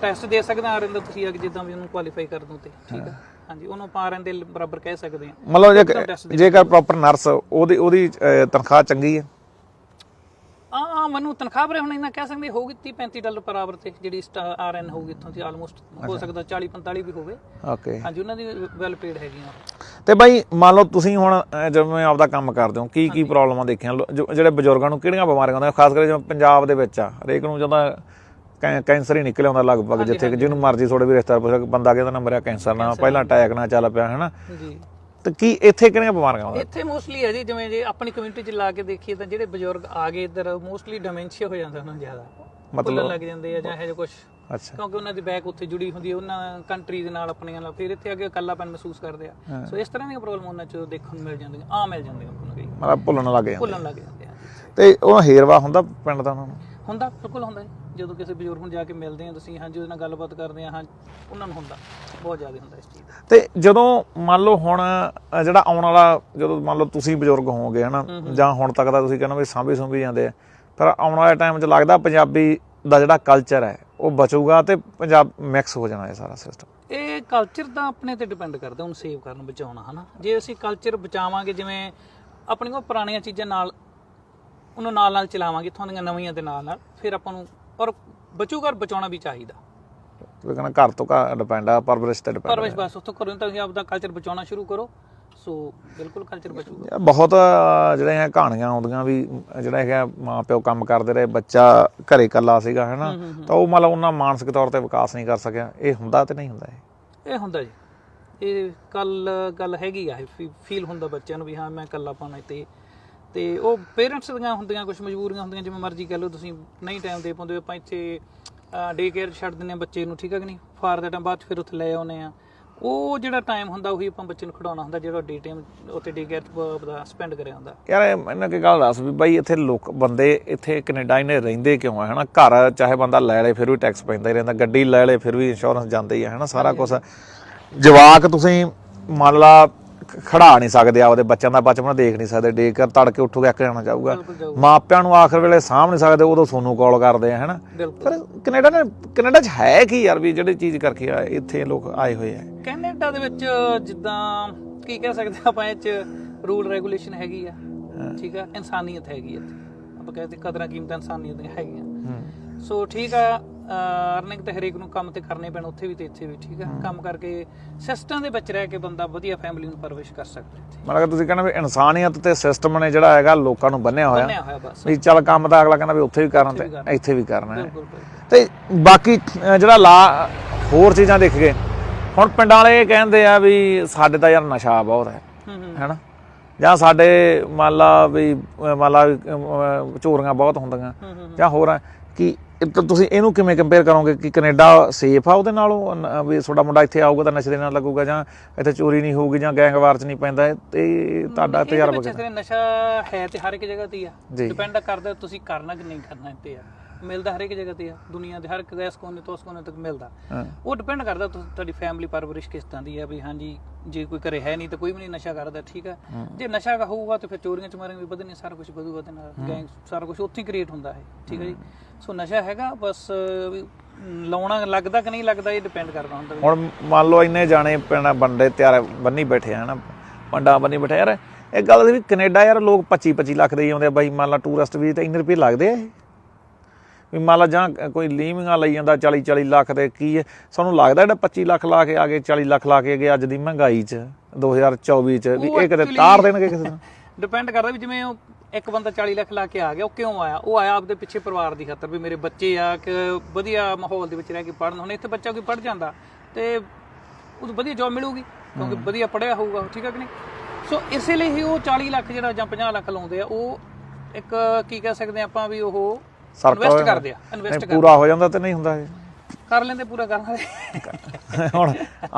ਟੈਸਟ ਦੇ ਸਕਦਾ ਆ ਰਿੰਦਰ ਤੁਸੀਂ ਅਗੇ ਜਿੱਦਾਂ ਵੀ ਉਹਨੂੰ ਕੁਆਲੀਫਾਈ ਕਰ ਦੋ ਤੇ ਠੀਕ ਹੈ। ਹਾਂਜੀ ਉਹਨੂੰ ਆਪਾਂ ਆਰਨ ਦੇ ਬਰਾਬਰ ਕਹਿ ਸਕਦੇ ਹਾਂ।
ਮਤਲਬ ਜੇਕਰ ਪ੍ਰੋਪਰ ਨਰਸ ਉਹਦੀ ਉਹਦੀ ਤਨਖਾਹ ਚੰਗੀ ਹੈ?
ਆ ਮੈਨੂੰ ਤਨਖਾਹ ਬਰੇ ਹੁਣ ਇਹਨਾਂ ਕਹਿ ਸਕਦੇ ਹੋਊਗੀ 30 35 ਡਾਲਰ ਪਰ ਆਵਰ ਤੇ ਜਿਹੜੀ ਆਰਐਨ ਹੋਊਗੀ ਇੱਥੋਂ ਦੀ ਆਲਮੋਸਟ ਹੋ ਸਕਦਾ 40 45 ਵੀ ਹੋਵੇ।
ਓਕੇ
ਹਾਂਜੀ ਉਹਨਾਂ ਦੀ ਵੈਲ ਪੇਡ ਹੈਗੀਆਂ
ਤੇ ਬਾਈ ਮੰਨ ਲਓ ਤੁਸੀਂ ਹੁਣ ਜਿਵੇਂ ਆਪਦਾ ਕੰਮ ਕਰਦੇ ਹੋ ਕੀ ਕੀ ਪ੍ਰੋਬਲਮਾਂ ਦੇਖੀਆਂ? ਜਿਹੜੇ ਬਜ਼ੁਰਗਾਂ ਨੂੰ ਕਿਹੜੀਆਂ ਬਿਮਾਰੀਆਂ ਹੁੰਦੀਆਂ ਖਾਸ ਕਰਕੇ ਜਿਵੇਂ ਪੰਜਾਬ ਦੇ ਵਿੱਚ ਆ ਹਰੇਕ ਨੂੰ ਜਦੋਂ ਕੈਂਸਰ ਹੀ ਨਿਕਲ ਆਉਂਦਾ ਲਗਭਗ ਜਿੱਥੇ ਜਿਹਨੂੰ ਮਰਜ਼ੀ ਥੋੜੇ ਵੀ ਰਿਸ਼ਤੇਦਾਰ ਪੁੱਛ ਬੰਦਾ ਕਹਿੰਦਾ ਨਾ ਮਰਿਆ ਕੈਂਸਰ ਨਾਲ ਪਹਿਲਾਂ ਅਟੈਕ ਨਾਲ ਚੱਲ ਪਿਆ ਹੈਨਾ?
ਜੀ।
ਤੇ ਕੀ ਇੱਥੇ ਕਿਹੜੀਆਂ ਬਿਮਾਰੀਆਂ ਆਉਂਦੀਆਂ?
ਇੱਥੇ ਮੋਸਟਲੀ ਹੈ ਜੀ ਜਿਵੇਂ ਜੇ ਆਪਣੀ ਕਮਿਊਨਿਟੀ ਚ ਲਾ ਕੇ ਦੇਖੀਏ ਤਾਂ ਜਿਹੜੇ ਬਜ਼ੁਰਗ ਆ ਗਏ ਇੱਧਰ ਮੋਸਟਲੀ ਡਿਮੈਂਸ਼ੀਆ ਹੋ ਜਾਂਦਾ ਉਹਨਾਂ ਨੂੰ ਜ਼ਿਆਦਾ। ਮਤਲਬ ਲੱਗ ਜਾਂਦੇ ਆ ਜਾਂ ਇਹ ਜਿਹਾ ਕੁਝ
ਅੱਛਾ।
ਕਿਉਂਕਿ ਉਹਨਾਂ ਦੀ ਬੈਕ ਉੱਥੇ ਜੁੜੀ ਹੁੰਦੀ ਹੈ ਉਹਨਾਂ ਕੰਟਰੀ ਦੇ ਨਾਲ ਆਪਣੀਆਂ ਨਾਲ। ਫਿਰ ਇੱਥੇ ਅੱਗੇ ਇਕੱਲਾਪਨ ਮਹਿਸੂਸ ਕਰਦੇ ਆ। ਸੋ ਇਸ ਤਰ੍ਹਾਂ ਦੀਆਂ ਪ੍ਰੋਬਲਮ ਉਹਨਾਂ ਚ ਦੇਖਣ ਨੂੰ ਮਿਲ ਜਾਂਦੀਆਂ ਆ ਮਿਲ ਜਾਂਦੀਆਂ ਉਹਨਾਂ ਕਈ।
ਮਤਲਬ ਭੁੱਲਣ ਲੱਗ ਜਾਂਦਾ
ਭੁੱਲਣ ਲੱਗ ਜਾਂਦੇ ਆ
ਤੇ ਉਹ ਹੇਰਵਾ ਹੁੰਦਾ ਪਿੰਡ ਦਾ ਉਹਨਾਂ ਨੂੰ?
ਹੁੰਦਾ ਬਿਲਕੁਲ ਹੁੰਦਾ ਜੀ। ਜਦੋਂ ਕਿਸੇ ਬਜ਼ੁਰਗ ਨੂੰ ਜਾ ਕੇ ਮਿਲਦੇ ਆ ਤੁਸੀਂ ਹਾਂਜੀ ਉਹਦੇ ਨਾਲ ਗੱਲਬਾਤ ਕਰਦੇ ਆ ਹਾਂ ਉਹਨਾਂ ਨੂੰ ਹੁੰਦਾ ਬਹੁਤ ਜ਼ਿਆਦਾ ਹੁੰਦਾ ਇਸ ਚੀਜ਼ ਦਾ।
ਤੇ ਜਦੋਂ ਮੰਨ ਲਓ ਹੁਣ ਅ, ਜਿਹੜਾ ਆਉਣ ਵਾਲਾ ਜਦੋਂ ਮੰਨ ਲਓ ਤੁਸੀਂ ਬਜ਼ੁਰਗ ਹੋਵੋਗੇ ਹਨਾ ਜਾਂ ਹੁਣ ਤੱਕ ਦਾ ਤੁਸੀਂ ਕਹਿੰਦੇ ਵੀ ਸਾਂਭੀ ਸੁੰਭੀ ਜਾਂਦੇ ਆ ਪਰ ਆਉਣ ਵਾਲੇ ਟਾਈਮ 'ਚ ਲੱਗਦਾ ਪੰਜਾਬੀ ਦਾ ਜਿਹੜਾ ਕਲਚਰ ਹੈ ਉਹ ਬਚੂਗਾ ਤੇ ਪੰਜਾਬ ਮਿਕਸ ਹੋ ਜਾਣਾ ਇਹ ਸਾਰਾ ਸਿਸਟਮ
ਇਹ ਕਲਚਰ ਤਾਂ ਆਪਣੇ ਤੇ ਡਿਪੈਂਡ ਕਰਦਾ ਉਹਨੂੰ ਸੇਵ ਕਰਨ ਬਚਾਉਣਾ ਹਨਾ। ਜੇ ਅਸੀਂ ਕਲਚਰ ਬਚਾਵਾਂਗੇ ਜਿਵੇਂ ਆਪਣੀਆਂ ਪੁਰਾਣੀਆਂ ਚੀਜ਼ਾਂ ਨਾਲ ਉਹਨੂੰ ਨਾਲ ਨਾਲ ਚਲਾਵਾਂਗੇ ਇੱਥੋਂ ਦੀਆਂ ਨਵੀਆਂ ਦੇ ਨਾਲ ਨਾਲ ਫਿਰ ਆਪਾਂ ਨੂੰ ਔਰ ਬਚੂਗਾ ਬਚਾਉਣਾ ਵੀ ਚਾਹੀਦਾ।
ਤੁਸੀਂ ਕਹਿੰਦਾ ਘਰ ਤੋਂ ਘਰ ਡਿਪੈਂਡ ਆ ਪਰਵਰਿਸ਼ ਤੇ ਡਿਪੈਂਡ
ਪਰਵਿਸ਼ ਬਸ ਉੱਥੋਂ ਕਰੋ ਤਾਂ ਆਪਦਾ ਕਲਚਰ ਬਚਾਉਣਾ ਸ਼ੁਰੂ ਕਰੋ। ਸੋ ਬਿਲਕੁਲ ਕਲਚਰ ਬਚੂਗਾ।
ਬਹੁਤ ਜਿਹੜੀਆਂ ਕਹਾਣੀਆਂ ਆਉਂਦੀਆਂ ਵੀ ਜਿਹੜਾ ਹੈਗਾ ਮਾਂ ਪਿਓ ਕੰਮ ਕਰਦੇ ਰਹੇ ਬੱਚਾ ਘਰੇ ਇਕੱਲਾ ਸੀਗਾ ਹੈਨਾ? ਤਾਂ ਉਹ ਮਤਲਬ ਉਹਨਾਂ ਮਾਨਸਿਕ ਤੌਰ ਤੇ ਵਿਕਾਸ ਨਹੀਂ ਕਰ ਸਕਿਆ। ਇਹ ਹੁੰਦਾ ਤੇ ਨਹੀਂ ਹੁੰਦਾ ਇਹ?
ਇਹ ਹੁੰਦਾ ਜੀ। ਇਹ ਕੱਲ ਗੱਲ ਹੈਗੀ ਆ ਫੀਲ ਹੁੰਦਾ ਬੱਚਿਆਂ ਨੂੰ ਵੀ ਹਾਂ ਮੈਂ ਇਕੱਲਾ ਪਾਣਾ ਤੇ ਤੇ ਉਹ ਪੇਰੈਂਟਸ ਦੀਆਂ ਹੁੰਦੀਆਂ ਕੁਝ ਮਜਬੂਰੀਆਂ ਹੁੰਦੀਆਂ ਜਿਵੇਂ ਮਰਜ਼ੀ ਕਹਿ ਲਓ ਤੁਸੀਂ ਨਹੀਂ ਟਾਈਮ ਦੇ ਪਾਉਂਦੇ ਆਪਾਂ ਇੱਥੇ ਡੇ ਕੇਅਰ ਛੱਡ ਦਿੰਦੇ ਆ ਬੱਚੇ ਨੂੰ ਠੀਕ ਹੈ ਕਿ ਨਹੀਂ? ਫਾਰ ਦਾ ਟਾਈਮ ਬਾਅਦ ਫਿਰ ਉੱਥੇ ਲੈ ਆਉਨੇ ਆ ਉਹ ਜਿਹੜਾ ਟਾਈਮ ਹੁੰਦਾ ਉਹੀ ਆਪਾਂ ਬੱਚੇ ਨੂੰ ਖਿਡਾਉਣਾ ਹੁੰਦਾ ਜਿਹੜਾ ਡੇ ਟਾਈਮ ਉੱਥੇ ਡੇ ਕੇਅਰ ਦਾ ਸਪੈਂਡ ਕਰਿਆ ਹੁੰਦਾ।
ਯਾਰ ਇਹ ਮੈਨੂੰ ਕੀ ਗੱਲ ਦੱਸ ਵੀ ਬਾਈ ਇੱਥੇ ਲੋਕ ਬੰਦੇ ਇੱਥੇ ਕੈਨੇਡਾ ਇਹਨੇ ਰਹਿੰਦੇ ਕਿਉਂ ਆ ਹਨਾ? ਘਰ ਚਾਹੇ ਬੰਦਾ ਲੈ ਲੇ ਫਿਰ ਵੀ ਟੈਕਸ ਪੈਂਦਾ ਹੀ ਰਹਿੰਦਾ ਗੱਡੀ ਲੈ ਲੇ ਫਿਰ ਵੀ ਇੰਸ਼ੋਰੈਂਸ ਜਾਂਦਾ ਹੀ ਹੈ ਹਨਾ? ਸਾਰਾ ਕੁਝ ਜਵਾਕ ਤੁਸੀਂ ਮੰਨ ਲਾ ਖੜਾ ਨਹੀਂ ਸਕਦੇ ਆਪਦੇ ਬੱਚਿਆਂ ਦਾ ਬਚਪਨ ਦੇਖ ਨਹੀਂ ਸਕਦੇ ਡੇ ਕਰ ਤੜਕੇ ਉੱਠੋਗੇ ਅੱਕ ਜਾਣਾ
ਜਾਊਗਾ।
ਮਾਪਿਆਂ ਨੂੰ ਆਖਰ ਵੇਲੇ ਸਾਂਭ ਨਹੀਂ ਸਕਦੇ ਉਦੋਂ ਸੋਨੂੰ ਕਾਲ ਕਰਦੇ ਆ ਹਨਾ? ਪਰ ਕੈਨੇਡਾ ਨੇ ਕੈਨੇਡਾ 'ਚ ਹੈ ਕੀ ਯਾਰ ਵੀ ਜਿਹੜੇ ਚੀਜ਼ ਕਰਕੇ ਇੱਥੇ ਲੋਕ ਆਏ ਹੋਏ ਆ?
ਕੈਨੇਡਾ ਦੇ ਵਿੱਚ ਜਿੱਦਾਂ ਕੀ ਕਹਿ ਸਕਦੇ ਆਪਾਂ ਇਹ ਚ ਰੂਲ ਰੈਗੂਲੇਸ਼ਨ ਹੈਗੀ ਆ ਠੀਕ ਆ? ਇਨਸਾਨੀਅਤ ਹੈਗੀ ਆ ਆਪਾਂ ਕਹਿੰਦੇ ਕਦਰਾਂ ਕੀਮਤਾਂ ਇਨਸਾਨੀਅਤ ਦੀਆਂ ਹੈਗੀਆਂ ਸੋ ਠੀਕ ਆ ਅਰਨਿੰਗ ਤੇ ਹਰੇਕ ਨੂੰ ਕੰਮ ਤੇ ਕਰਨੇ ਪੈਣ ਉੱਥੇ ਵੀ ਤੇ ਇੱਥੇ ਵੀ ਠੀਕ ਹੈ। ਕੰਮ ਕਰਕੇ ਸਿਸਟਮ ਦੇ ਵਿੱਚ ਰਹਿ ਕੇ ਬੰਦਾ ਵਧੀਆ ਫੈਮਿਲੀ ਨੂੰ ਪਰਵਿਸ਼ ਕਰ ਸਕਦਾ ਇੱਥੇ।
ਮਤਲਬ ਤੁਸੀਂ ਕਹਿੰਦੇ ਵੀ ਇਨਸਾਨੀਅਤ ਤੇ ਸਿਸਟਮ ਨੇ ਜਿਹੜਾ ਹੈਗਾ ਲੋਕਾਂ ਨੂੰ ਬੰਨਿਆ ਹੋਇਆ। ਵੀ ਚੱਲ ਕੰਮ ਤਾਂ ਅਗਲਾ ਕਹਿੰਦਾ ਵੀ ਉੱਥੇ ਵੀ ਕਰਨਾ ਤੇ। ਇੱਥੇ ਵੀ ਕਰਨਾ ਹੈ। ਤੇ ਬਾਕੀ ਜਿਹੜਾ ਲਾ ਹੋਰ ਚੀਜ਼ਾਂ ਦੇਖ ਗਏ ਹੁਣ ਪਿੰਡਾਂ ਵਾਲੇ ਇਹ ਕਹਿੰਦੇ ਆ ਵੀ ਸਾਡੇ ਤਾਂ ਯਾਰ ਨਸ਼ਾ ਬਹੁਤ ਹੂੰ। ਹੈਨਾ? ਜਾਂ ਸਾਡੇ ਮੰਨ ਲਾ ਵੀ ਮੰਨ ਲਾ ਚੋਰੀਆਂ ਬਹੁਤ ਹੁੰਦੀਆਂ। ਜਾਂ ਹੋਰ ਕਿ ਤੁਸੀਂ ਇਹਨੂੰ ਕਿਵੇਂ ਕੰਪੇਅਰ ਕਰੋਗੇ ਕਿ ਕੈਨੇਡਾ ਸੇਫ ਆ ਉਹਦੇ ਨਾਲੋਂ? ਵੀ ਤੁਹਾਡਾ ਮੁੰਡਾ ਇੱਥੇ ਆਊਗਾ ਤਾਂ ਨਸ਼ੇ ਦੇ ਨਾਲ ਲੱਗੂਗਾ ਜਾਂ ਇੱਥੇ ਚੋਰੀ ਨਹੀਂ ਹੋਊਗੀ ਜਾਂ ਗੈਂਗਵਾਰ ਚ ਨਹੀਂ ਪੈਂਦਾ ਤੇ ਤੁਹਾਡਾ ਤਜਰਬਾ
ਤੇਰੇ ਨਸ਼ਾ ਹੈ ਤੇ ਹਰ ਇੱਕ ਜਗ੍ਹਾ ਤੇ ਆ। ਡਿਪੈਂਡ ਕਰਦਾ ਤੁਸੀਂ ਕਰਨਾ ਕਿ ਨਹੀਂ ਕਰਨਾ ਤੇ ਆ। ਮਿਲਦਾ ਹਰ ਇੱਕ ਜਗ੍ਹਾ ਤੇ ਆ ਦੁਨੀਆ ਦੇ ਹਰ ਇੱਕ ਗੈਸ ਕੋਨੇ ਤੋਂ ਉਸ ਕੋਨੇ ਤੱਕ ਮਿਲਦਾ। ਉਹ ਡਿਪੈਂਡ ਕਰਦਾ ਤੁਹਾਡੀ ਫੈਮਿਲੀ ਪਰਵਰਿਸ਼ ਕਿਸ ਤਰ੍ਹਾਂ ਦੀ ਹੈ ਵੀ ਹਾਂਜੀ ਜੇ ਕੋਈ ਘਰੇ ਹੈ ਨਹੀਂ ਤਾਂ ਕੋਈ ਵੀ ਨਹੀਂ ਨਸ਼ਾ ਕਰਦਾ ਠੀਕ ਹੈ। ਜੇ ਨਸ਼ਾ ਹੋਊਗਾ ਤਾਂ ਫਿਰ ਚੋਰੀਆਂ ਚਮਾਰੀਆਂ ਵੀ ਵਧਣੀਆਂ ਸਾਰਾ ਕੁਝ ਵਧੂਗਾ ਤੇ ਨਾਲ ਗੈਂਗ ਸਾਰਾ ਕੁਝ ਉੱਥੇ ਕ੍ਰੀਏਟ ਹੁੰਦਾ ਹੈ ਠੀਕ ਹੈ ਜੀ। ਸੋ ਨਸ਼ਾ ਹੈਗਾ ਬਸ ਲਾਉਣਾ ਲੱਗਦਾ ਕਿ ਨਹੀਂ ਲੱਗਦਾ ਇਹ ਡਿਪੈਂਡ ਕਰਦਾ ਹੁੰਦਾ
ਹੁਣ ਮੰਨ ਲਓ ਇੰਨੇ ਜਾਣੇ ਪਿੰਡ ਬੰਦੇ ਤਿਆਰ ਬੰਨੀ ਬੈਠੇ ਆ ਹਨਾ ਪੰਡਾ ਬੰਨੀ ਬੈਠੇ ਯਾਰ ਇਹ ਗੱਲ ਦੀ ਵੀ ਕੈਨੇਡਾ ਯਾਰ ਲੋਕ 25 25 ਲੱਖ ਦੇ ਹੀ ਆਉਂਦੇ ਆ ਬਾਈ ਮੰਨ ਲਾ ਟੂਰਿਸਟ ਵੀ ਤੇ ਇੰਨੇ ਰੁਪਏ ਲੱਗਦੇ ਆ ਇਹ। ਵੀ ਮੰਨ ਲਾ ਜਾਂ ਕੋਈ ਲੀਵਿੰਗਾਂ ਲਈ ਜਾਂਦਾ 40 40 ਲੱਖ ਦੇ ਕੀ ਹੈ ਸਾਨੂੰ ਲੱਗਦਾ ਜਿਹੜਾ 25 ਲੱਖ ਲਾ ਕੇ ਆ ਗਏ 40 ਲੱਖ ਲਾ ਕੇ ਗਏ ਅੱਜ ਦੀ ਮਹਿੰਗਾਈ 'ਚ 2024 'ਚ ਵੀ ਇਹ ਕਿਤੇ ਤਾਰ ਦੇਣਗੇ ਕਿਸੇ ਨੂੰ?
ਡਿਪੈਂਡ ਕਰਦਾ ਵੀ ਜਿਵੇਂ ਉਹ ਇੱਕ ਬੰਦਾ 40 ਲੱਖ ਲਾ ਕੇ ਆ ਗਿਆ ਉਹ ਕਿਉਂ ਆਇਆ? ਉਹ ਆਇਆ ਆਪਦੇ ਪਿੱਛੇ ਪਰਿਵਾਰ ਦੀ ਖਾਤਰ ਵੀ ਮੇਰੇ ਬੱਚੇ ਆ ਕਿ ਵਧੀਆ ਮਾਹੌਲ ਦੇ ਵਿੱਚ ਰਹਿ ਕੇ ਪੜ੍ਹਨ ਹੁਣ ਇੱਥੇ ਬੱਚਾ ਕੋਈ ਪੜ੍ਹ ਜਾਂਦਾ ਤੇ ਉਹਨੂੰ ਵਧੀਆ ਜੌਬ ਮਿਲੂਗੀ ਕਿਉਂਕਿ ਵਧੀਆ ਪੜ੍ਹਿਆ ਹੋਊਗਾ ਠੀਕ ਹੈ ਕਿ ਨਹੀਂ? ਸੋ ਇਸੇ ਲਈ ਹੀ ਉਹ 40 ਲੱਖ ਜਿਹੜਾ ਜਾਂ 50 ਲੱਖ ਲਾਉਂਦੇ ਆ ਉਹ ਇੱਕ ਕੀ ਕਹਿ ਸਕਦੇ ਆਪਾਂ ਵੀ ਉਹ
ਸਰਕਲ
ਇਨਵੈਸਟ ਕਰਦੇ ਆ ਇਨਵੈਸਟ
ਨਹੀਂ, ਪੂਰਾ ਹੋ ਜਾਂਦਾ ਤੇ ਨਹੀਂ ਹੁੰਦਾ ਇਹ।
ਕਰ ਲੈਂਦੇ ਪੂਰਾ ਵਾਲੇ
ਹੁਣ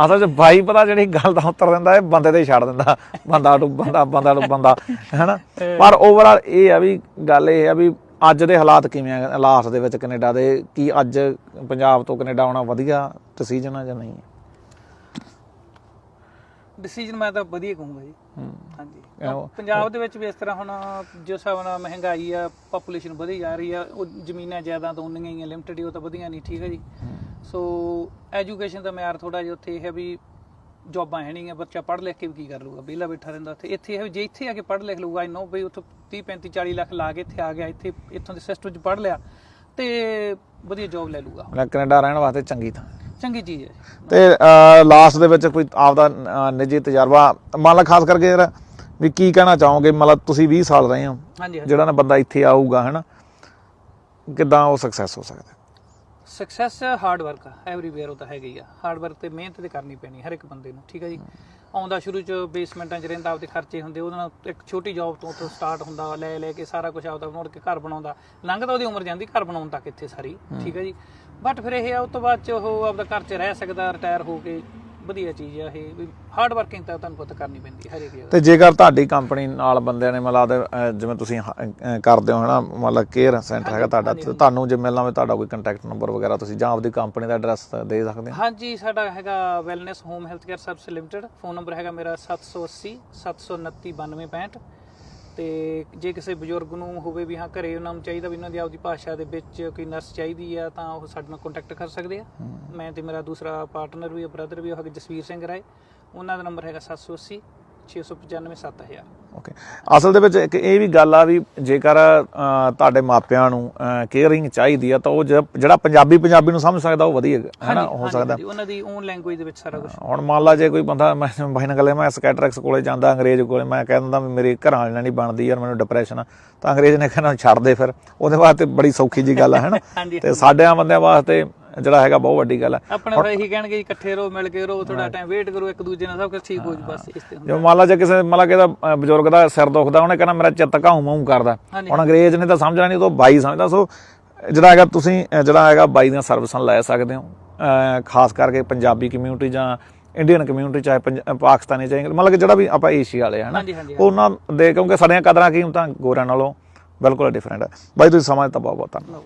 ਅਸਲ ਚ ਬਾਈ ਪਤਾ ਜਿਹੜੀ ਗੱਲ ਦਾ ਉੱਤਰ ਦਿੰਦਾ ਇਹ ਬੰਦੇ ਤੇ ਛੱਡ ਦਿੰਦਾ। ਬੰਦਾ ਟੂ ਬੰਦਾ ਬੰਦਾ ਟੂ ਬੰਦਾ ਹੈਨਾ? ਪਰ ਓਵਰਆਲ ਇਹ ਆ ਵੀ ਗੱਲ ਇਹ ਆ ਵੀ ਅੱਜ ਦੇ ਹਾਲਾਤ ਕਿਵੇਂ ਆ? ਹਾਲਾਤ ਦੇ ਵਿੱਚ ਕੈਨੇਡਾ ਦੇ ਕੀ ਅੱਜ ਪੰਜਾਬ ਤੋਂ ਕੈਨੇਡਾ ਆਉਣਾ ਵਧੀਆ ਡਿਸੀਜਨ ਆ ਜਾਂ ਨਹੀਂ?
ਡਿਸੀਜਨ ਮੈਂ ਤਾਂ ਵਧੀਆ ਕਹੂੰਗਾ ਜੀ। ਹਾਂਜੀ। ਪੰਜਾਬ ਦੇ ਵਿੱਚ ਵੀ ਇਸ ਤਰ੍ਹਾਂ ਹੁਣ ਜੋ ਹਿਸਾਬ ਨਾਲ ਮਹਿੰਗਾਈ ਆ ਪੋਪੂਲੇਸ਼ਨ ਵਧੀ ਜਾ ਰਹੀ ਆ ਉਹ ਜ਼ਮੀਨਾਂ ਜ਼ਿਆਦਾ ਤਾਂ ਉਨੀਆਂ ਹੀ ਆ ਲਿਮਟਿਡ ਉਹ ਤਾਂ ਵਧੀਆਂ ਨਹੀਂ ਠੀਕ ਹੈ ਜੀ। ਸੋ ਐਜੂਕੇਸ਼ਨ ਦਾ ਮਿਆਰ ਥੋੜਾ ਜਿਹਾ ਉੱਥੇ ਇਹ ਹੈ ਵੀ ਜੌਬਾਂ ਹੈ ਨਹੀਂ ਆ ਬੱਚਾ ਪੜ੍ਹ ਲਿਖ ਕੇ ਵੀ ਕੀ ਕਰ ਲੂਗਾ ਵਿਹਲਾ ਬੈਠਾ ਰਹਿੰਦਾ ਉੱਥੇ। ਇੱਥੇ ਇਹ ਹੈ ਵੀ ਜੇ ਇੱਥੇ ਆ ਕੇ ਪੜ੍ਹ ਲਿਖ ਲੂਗਾ ਆਈ ਨੋ ਬਈ ਉੱਥੋਂ 30 35 40 ਲੱਖ ਲਾ ਕੇ ਇੱਥੇ ਆ ਗਿਆ ਇੱਥੇ ਇੱਥੋਂ ਦੇ ਸਿਸਟਮ 'ਚ ਪੜ੍ਹ ਲਿਆ ਤੇ ਵਧੀਆ ਜੌਬ ਲੈ ਲੂਗਾ
ਮਤਲਬ ਕੈਨੇਡਾ ਰਹਿਣ ਵਾਸਤੇ ਚੰਗੀ ਥਾਂ।
ਚੰਗੀ ਚੀਜ਼ ਹੈ।
ਤੇ ਲਾਸਟ ਦੇ ਵਿੱਚ ਕੋਈ ਆਪਦਾ ਅਹ, ਨਿੱਜੀ ਤਜਰਬਾ ਮੰਨ ਲਾ ਖਾਸ ਕਰਕੇ ਯਾਰ ਵੀ ਕੀ ਕਹਿਣਾ ਚਾਹੋਗੇ? ਮਤਲਬ ਤੁਸੀਂ 20 ਸਾਲ ਰਹੇ ਹੋ ਜਿਹੜਾ ਨਾ ਬੰਦਾ ਇੱਥੇ ਆਊਗਾ ਹੈਨਾ? ਕਿਦਾਂ ਉਹ ਸਕਸੈਸ ਹੋ ਸਕਦਾ?
ਸਕਸੈਸ ਹਾਰਡ ਵਰਕ ਆ ਐਵਰੀਵੇਅਰ ਉਹ ਤਾਂ ਹੈਗਾ ਹੀ ਆ। ਹਾਰਡ ਵਰਕ ਤੇ ਮਿਹਨਤ ਤੇ ਕਰਨੀ ਪੈਣੀ ਹਰ ਇੱਕ ਬੰਦੇ ਨੂੰ ਠੀਕ ਹੈ ਜੀ? ਆਉਂਦਾ ਸ਼ੁਰੂ ਚ ਬੇਸਮੈਂਟਾਂ 'ਚ ਰਹਿੰਦਾ ਆਪਦੇ ਖਰਚੇ ਹੁੰਦੇ ਉਹਦੇ ਨਾਲ ਇੱਕ ਛੋਟੀ ਜੌਬ ਤੋਂ ਤੋਂ ਸਟਾਰਟ ਹੁੰਦਾ ਲੈ ਲੈ ਕੇ ਸਾਰਾ ਕੁਝ ਆਪਦਾ ਮੁੜ ਕੇ ਘਰ ਬਣਾਉਂਦਾ। ਲੰਘਦਾ ਉਹਦੀ ਉਮਰ ਜਾਂਦੀ ਘਰ ਬਣਾਉਣ ਤੱਕ ਇੱਥੇ ਸਾਰੀ ਠੀਕ ਹੈ ਜੀ? ਬਟ ਫਿਰ ਇਹ ਆ ਉਸ ਤੋਂ ਬਾਅਦ ਚ ਉਹ ਆਪਦਾ ਘਰ 'ਚ ਰਹਿ ਸਕਦਾ ਰਿਟਾਇਰ ਹੋ ਕੇ। ਵਧੀਆ ਚੀਜ਼ ਆ ਇਹ ਵੀ ਹਾਰਡ ਵਰਕਿੰਗ ਤਾਂ ਤੁਹਾਨੂੰ ਪਤਾ ਕਰਨੀ ਪੈਂਦੀ ਹੈ ਹਰ ਇੱਕ ਜਗ੍ਹਾ।
ਤੇ ਜੇਕਰ ਤੁਹਾਡੀ ਕੰਪਨੀ ਨਾਲ ਬੰਦਿਆਂ ਨੇ ਅਹ, ਜਿਵੇਂ ਤੁਸੀਂ ਹ- ਅਹ, ਕਰਦੇ ਹੋ ਹਨਾ ਮਤਲਬ ਕੇਅਰ ਸੈਂਟਰ ਹੈਗਾ ਤੁਹਾਡਾ ਤੇ ਤੁਹਾਨੂੰ ਜੇ ਮਿਲਣਾ ਹੋਵੇ ਤੁਹਾਡਾ ਕੋਈ ਕੰਟੈਕਟ ਨੰਬਰ ਵਗੈਰਾ ਤੁਸੀਂ ਜਾਂ ਆਪਦੀ ਕੰਪਨੀ ਦਾ ਐਡਰੈਸ ਦੇ ਸਕਦੇ ਹੋ?
ਹਾਂਜੀ ਸਾਡਾ ਹੈਗਾ wellness home health care service limited phone number ਹੈਗਾ ਮੇਰਾ 780 729 9265 ਤੇ ਜੇ ਕਿਸੇ ਬਜ਼ੁਰਗ ਨੂੰ ਹੋਵੇ ਵੀ ਹਾਂ ਘਰੇ ਉਹਨਾਂ ਨੂੰ ਚਾਹੀਦਾ ਵੀ ਉਹਨਾਂ ਦੀ ਆਪਦੀ ਭਾਸ਼ਾ ਦੇ ਵਿੱਚ ਕੋਈ ਨਰਸ ਚਾਹੀਦੀ ਆ ਤਾਂ ਉਹ ਸਾਡੇ ਨਾਲ ਕੰਟੈਕਟ ਕਰ ਸਕਦੇ ਆ। ਮੈਂ ਤੇ ਮੇਰਾ ਦੂਸਰਾ ਪਾਰਟਨਰ ਵੀ ਬ੍ਰਦਰ ਵੀ ਉਹ ਹੈਗਾ ਜਸਵੀਰ ਸਿੰਘ ਰਾਏ। ਉਹਨਾਂ ਦਾ ਨੰਬਰ ਹੈਗਾ 780 695 7000
ਓਕੇ ਅਸਲ ਦੇ ਵਿੱਚ ਇੱਕ ਇਹ ਵੀ ਗੱਲ ਆ ਵੀ ਜੇਕਰ ਤੁਹਾਡੇ ਮਾਪਿਆਂ ਨੂੰ ਕੇਅਰਿੰਗ ਚਾਹੀਦੀ ਆ ਤਾਂ ਉਹ ਜਿਹੜਾ ਪੰਜਾਬੀ ਪੰਜਾਬੀ ਨੂੰ ਸਮਝ ਸਕਦਾ ਉਹ ਵਧੀਆ ਹੈਨਾ ਹੋ ਸਕਦਾ।
ਉਹਨਾਂ ਦੀ ਓਨ ਲੈਂਗੁਏਜ ਦੇ ਵਿੱਚ ਸਾਰਾ ਕੁਝ
ਹੁਣ ਮੰਨ ਲਾ ਜੇ ਕੋਈ ਬੰਦਾ ਮੈਂ ਬਾਈ ਨਾਲ ਗੱਲੇ ਮੈਂ ਸਕੈਟਰਿਕਸ ਕੋਲੇ ਜਾਂਦਾ ਅੰਗਰੇਜ਼ ਕੋਲੇ ਮੈਂ ਕਹਿ ਦਿੰਦਾ ਵੀ ਮੇਰੀ ਘਰਾਂ ਵਾਲੀ ਨਾਲ ਨਹੀਂ ਬਣਦੀ ਯਾਰ ਮੈਨੂੰ ਡਿਪਰੈਸ਼ਨ ਆ। ਤਾਂ ਅੰਗਰੇਜ਼ ਨੇ ਕਹਿਣਾ ਛੱਡ ਦੇ ਫਿਰ। ਉਹਦੇ ਵਾਸਤੇ ਬੜੀ ਸੌਖੀ ਜੀ ਗੱਲ ਆ ਹੈਨਾ ਤੇ ਸਾਡਿਆਂ ਬੰਦਿਆਂ ਵਾਸਤੇ ਜਿਹੜਾ ਹੈਗਾ ਬਹੁਤ ਵੱਡੀ ਗੱਲ ਆ।
ਆਪਣੇ ਫਿਰ ਇਹੀ ਕਹਿਣਗੇ ਜੀ ਇਕੱਠੇ ਰਹੋ ਮਿਲ ਕੇ ਰਹੋ ਥੋੜਾ ਟਾਈਮ ਵੇਟ ਕਰੋ ਇੱਕ ਦੂਜੇ ਨਾਲ ਸਭ ਕੁਝ ਠੀਕ ਹੋ ਜੂ ਬਸ ਇਸ ਤੇ ਹੁੰਦਾ।
ਜੇ ਮੰਨ ਲਾ ਜੇ ਕਿਸੇ ਮੰਨ ਲਾ ਕਿ ਇਹਦਾ ਬਜ਼ੁਰਗ ਦਾ ਸਿਰ ਦੁਖਦਾ ਉਹਨੇ ਕਹਿਣਾ ਮੇਰਾ ਚਿੱਤ ਘਾਉ ਮਾਉ ਕਰਦਾ। ਹੁਣ ਅੰਗਰੇਜ਼ ਨੇ ਤਾਂ ਸਮਝਣਾ ਨਹੀਂ ਉਹ ਤਾਂ ਬਾਈ ਸਮਝਦਾ। ਸੋ ਜਿਹੜਾ ਹੈਗਾ ਤੁਸੀਂ ਜਿਹੜਾ ਹੈਗਾ ਬਾਈ ਦੀਆਂ ਸਰਵਿਸਾਂ ਲੈ ਸਕਦੇ ਹੋ। ਖਾਸ ਕਰਕੇ ਪੰਜਾਬੀ ਕਮਿਊਨਿਟੀ ਜਾਂ ਇੰਡੀਅਨ ਕਮਿਊਨਿਟੀ ਚਾਹੇ ਪਾਕਿਸਤਾਨੀ ਚਾਹੇ ਮਤਲਬ ਕਿ ਜਿਹੜਾ ਵੀ ਆਪਾਂ ਏਸ਼ੀਆ ਵਾਲੇ ਹਨਾ? ਉਹਨਾਂ ਦੇ ਕਿਉਂਕਿ ਸਾਡੀਆਂ ਕਦਰਾਂ ਕੀਮਤਾਂ ਗੋਰਿਆਂ ਨਾਲੋਂ ਬਿਲਕੁਲ ਡਿਫਰੈਂਟ ਹੈ ਬਾਈ ਤੁਸੀਂ ਸਮਾਂ ਦਿੱਤਾ ਬਹੁਤ ਬਹੁਤ ਧੰਨਵਾਦ